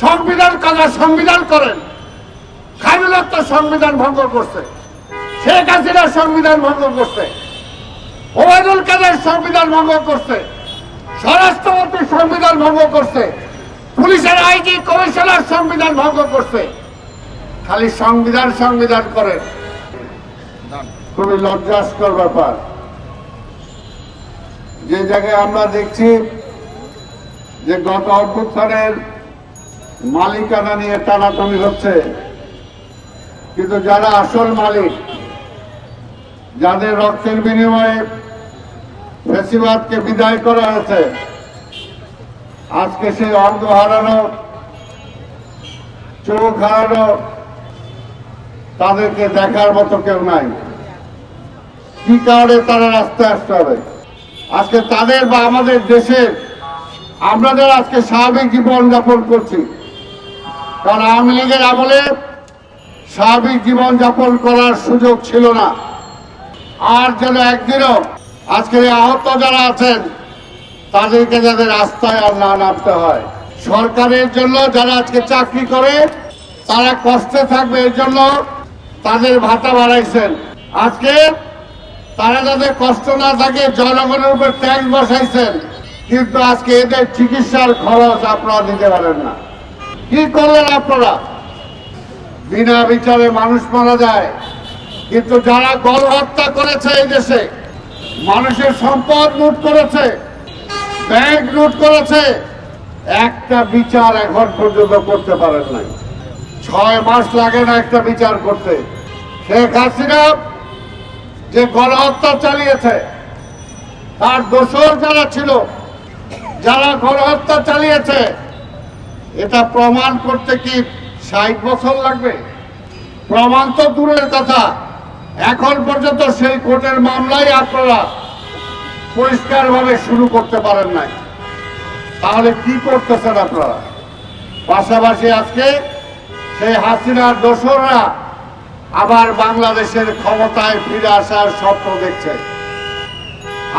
সংবিধান কাজা সংবিধান করেন। খাইরুল্লাহ তো সংবিধান ভঙ্গ করছে। শেখ হাসিনা সংবিধান ভঙ্গ করছে। ওবায়দুল কাদের সংবিধান ভঙ্গ করছে। স্বরাষ্ট্রমন্ত্রী সংবিধান ভঙ্গ করছে। পুলিশের আইজি কমিশনার সংবিধান ভঙ্গ করছে। খালি সংবিধান সংবিধান করেন। খুবই লজ্জাস্কর ব্যাপার। যে জায়গায় আমরা দেখছি যে গত অভ্যুত্থানের মালিকানা নিয়ে টানাটানি হচ্ছে। কিন্তু যারা আসল মালিক, যাদের রক্তের বিনিময়ে ফেসিবাদকে বিদায় করা হয়েছে, আজকে সেই অর্ধ হারানো, চোখ হারানো, তাদেরকে দেখার মতো কেউ নাই। কি কারণে তারা রাস্তায় আসতে হবে? আজকে তাদের বা আমাদের দেশের, আমরা যারা আজকে স্বাভাবিক জীবন যাপন করছি কারণ আওয়ামী লীগের আমলে স্বাভাবিক জীবন যাপন করার সুযোগ ছিল না। আর যেন একদিনও আজকের আহত যারা আছেন, তাদেরকে যাদের রাস্তায় আর না নামতে হয়। সরকারের জন্য যারা আজকে চাকরি করে, তারা কষ্টে থাকবে, এর জন্য তাদের ভাতা বাড়াইছেন। আজকে তারা যাতে কষ্ট না থাকে, জনগণের উপর ট্যাক্স বসাইছেন, কিন্তু আজকে এদের চিকিৎসার খরচ আপনারা দিতে পারেন না। কি করলেন আপনারা? বিনা বিচারে মানুষ মারা যায়। কিন্তু যারা গণহত্যা করেছে এই দেশে, মানুষের সম্পদ লুট করেছে, ব্যাংক লুট করেছে, একটা বিচার এখন পর্যন্ত করতে পারেন নাই। ছয় মাস লাগে না একটা বিচার করতে। শেখ হাসিনা যে গণহত্যা চালিয়েছে, তার দোষর যারা ছিল, যারা গণহত্যা চালিয়েছে এটা প্রমাণ করতে কি ষাট বছর লাগবে? প্রমাণ তো দূরের কথা। এখন পর্যন্ত সেই কোর্টের মামলাই আপনারা পরিষ্কারভাবে শুরু করতে পারেন নাই। তাহলে কি করতেছেন আপনারা? পাশাপাশি আজকে সেই হাসিনার দোসররা আবার বাংলাদেশের ক্ষমতায় ফিরে আসার স্বপ্ন দেখছে।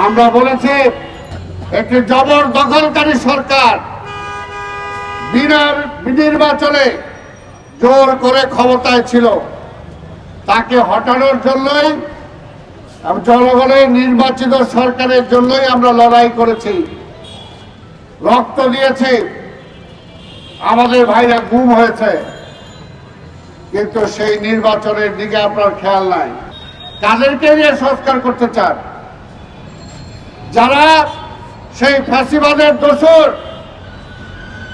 আমরা বলেছি, একটি জবর দখলকারী সরকার নির্বাচনে জোর করে ক্ষমতায় ছিল। তাকে হটানোর জন্যই জনগণের নির্বাচিত সরকারের জন্যই আমরা লড়াই করেছি। রক্ত দিয়েছি। আমাদের ভাইরা গুম হয়েছে। কিন্তু সেই নির্বাচনের দিকে আপনার খেয়াল নাই। তাদেরকে নিয়ে সংস্কার করতে চান? যারা সেই ফ্যাসিবাদের দোষর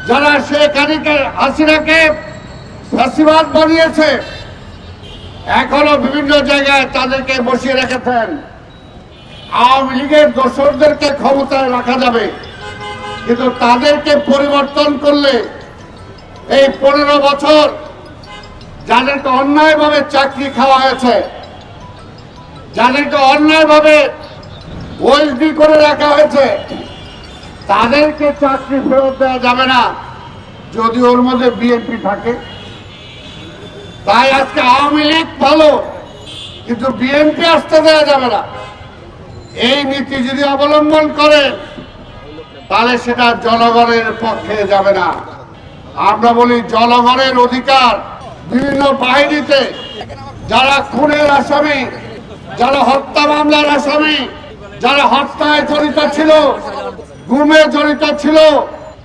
যারা শেখ হাসিনাকে ফ্যাসিবাদ বানিয়েছে, এখনও বিভিন্ন জায়গায় তাদেরকে বসিয়ে রেখেছেন। আওয়ামী লীগের দোসরদেরকে ক্ষমতায় রাখা যাবে। কিন্তু তাদেরকে পরিবর্তন করলে এই পনেরো বছর যাদেরকে অন্যায়ভাবে চাকরি খাওয়া হয়েছে, যাদেরকে অন্যায়ভাবে ওএসডি করে রাখা হয়েছে তাদেরকে চাকরি ফেরত দেওয়া যাবে না যদি ওর মধ্যে বিএনপি থাকে। তাই আজকে আওয়ামী লীগ ভালো, কিন্তু বিএনপি আসতে দেওয়া যাবে না। এই নীতি যদি অবলম্বন করেন তাহলে সেটা জনগণের পক্ষে যাবে না। আমরা বলি জনগণের অধিকার বিভিন্ন বাহিনীতে, যারা খুনের আসামি, যারা হত্যা মামলার আসামি, যারা হত্যায় জড়িত ছিল গুমে জড়িত ছিল,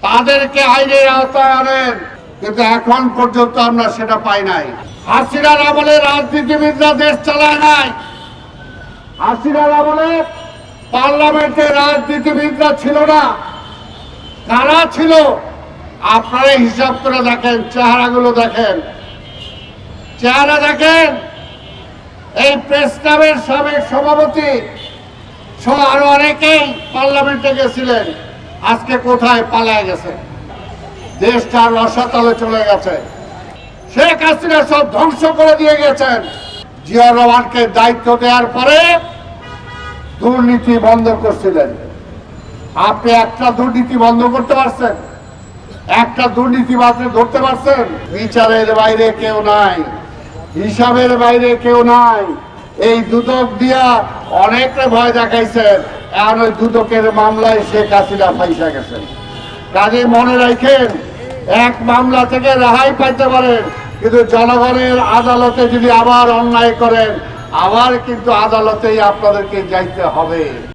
তাদেরকে আইনের আওতায় আনেন। কিন্তু এখন পর্যন্ত আমরা সেটা পাই নাই। হাসিনার আমলে রাজনীতিবিদরা দেশ চালায় নাই। হাসিনার আমলে পার্লামেন্টে রাজনীতিবিদরা ছিল না। কারা ছিল? আপনারা হিসাব করে দেখেন, চেহারাগুলো দেখেন। চেহারা দেখেন, এই প্রেস ক্লাবের সাবেক সভাপতি সহ আরও অনেকেই পার্লামেন্টে গেছিলেন। আজকে কোথায় পালায় গেছে? দেশটা রসাতলে চলে গেছে। শেখ হাসিনা সব ধ্বংস করে দিয়ে গেছেন। জিয়া রহমানকে দায়িত্ব দেওয়ার পরে দুর্নীতি বন্ধ করছিলেন। আপনি একটা দুর্নীতি বন্ধ করতে পারছেন? একটা দুর্নীতি মাত্র ধরতে পারছেন? বিচারের বাইরে কেউ নাই। হিসাবের বাইরে কেউ নাই। এই দুদক দিয়া অনেকটা ভয় দেখাইছেন। এখন ওই দুদকের মামলায় শেখ হাসিনা ফাইসা গেছেন। কাজে মনে রাখেন, এক মামলা থেকে রেহাই পাইতে পারেন, কিন্তু জনগণের আদালতে যদি আবার অন্যায় করেন, আবার কিন্তু আদালতেই আপনাদেরকে যাইতে হবে।